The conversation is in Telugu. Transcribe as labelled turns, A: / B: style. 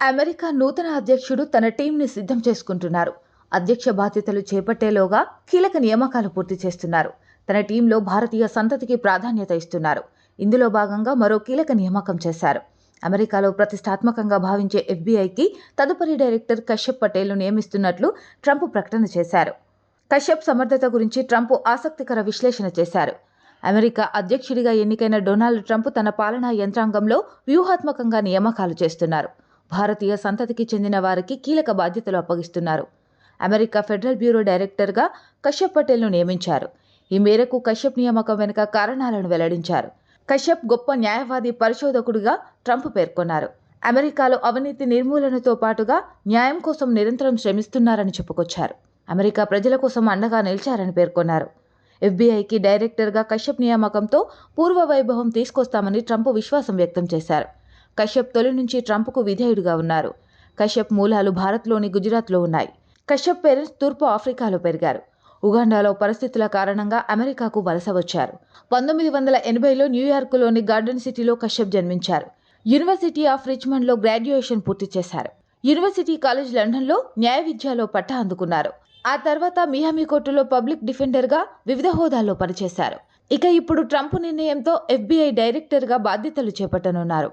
A: అమెరికా నూతన అధ్యక్షుడు తన టీంని సిద్ధం చేసుకుంటున్నారు. అధ్యక్ష బాధ్యతలు చేపట్టేలోగా కీలక నియామకాలు పూర్తి చేస్తున్నారు. తన టీంలో భారతీయ సంతతికి ప్రాధాన్యత ఇస్తున్నారు. ఇందులో భాగంగా మరో కీలక నియామకం చేశారు. అమెరికాలో ప్రతిష్టాత్మకంగా భావించే ఎఫ్బీఐకి తదుపరి డైరెక్టర్ కశ్యప్ పటేల్ను నియమిస్తున్నట్లు ట్రంప్ ప్రకటన చేశారు. కశ్యప్ సమర్థత గురించి ట్రంప్ ఆసక్తికర విశ్లేషణ చేశారు. అమెరికా అధ్యక్షుడిగా ఎన్నికైన డొనాల్డ్ ట్రంప్ తన పాలనా యంత్రాంగంలో వ్యూహాత్మకంగా నియామకాలు చేస్తున్నారు. భారతీయ సంతతికి చెందిన వారికి కీలక బాధ్యతలు అప్పగిస్తున్నారు. అమెరికా ఫెడరల్ బ్యూరో డైరెక్టర్గా కశ్యప్ పటేల్ను నియమించారు. ఈ మేరకు కశ్యప్ నియామకం వెనుక కారణాలను వెల్లడించారు. కశ్యప్ గొప్ప న్యాయవాది పరిశోధకుడిగా ట్రంప్ పేర్కొన్నారు. అమెరికాలో అవినీతి నిర్మూలనతో పాటుగా న్యాయం కోసం నిరంతరం శ్రమిస్తున్నారని చెప్పుకొచ్చారు. అమెరికా ప్రజల కోసం అండగా నిలిచారని పేర్కొన్నారు. ఎఫ్బీఐకి డైరెక్టర్గా కశ్యప్ నియామకంతో పూర్వ వైభవం తీసుకొస్తామని ట్రంప్ విశ్వాసం వ్యక్తం చేశారు. కశ్యప్ తొలి నుంచి ట్రంప్కు విధేయుడిగా ఉన్నారు. కశ్యప్ మూలాలు భారత్లోని గుజరాత్లో ఉన్నాయి. కశ్యప్ పేరెంట్స్ తూర్పు ఆఫ్రికాలో పెరిగారు. ఉగాండాలో పరిస్థితుల కారణంగా అమెరికాకు వలస వచ్చారు. పంతొమ్మిది వందల ఎనభైలో న్యూయార్క్లోని గార్డెన్ సిటీలో కశ్యప్ జన్మించారు. యూనివర్సిటీ ఆఫ్ రిచ్మండ్లో గ్రాడ్యుయేషన్ పూర్తి చేశారు. యూనివర్సిటీ కాలేజ్ లండన్లో న్యాయ విద్యలో పట్టా అందుకున్నారు. ఆ తర్వాత మియామి కోర్టులో పబ్లిక్ డిఫెండర్గా వివిధ హోదాల్లో పనిచేశారు. ఇక ఇప్పుడు ట్రంప్ నిర్ణయంతో ఎఫ్బీఐ డైరెక్టర్గా బాధ్యతలు చేపట్టనున్నారు.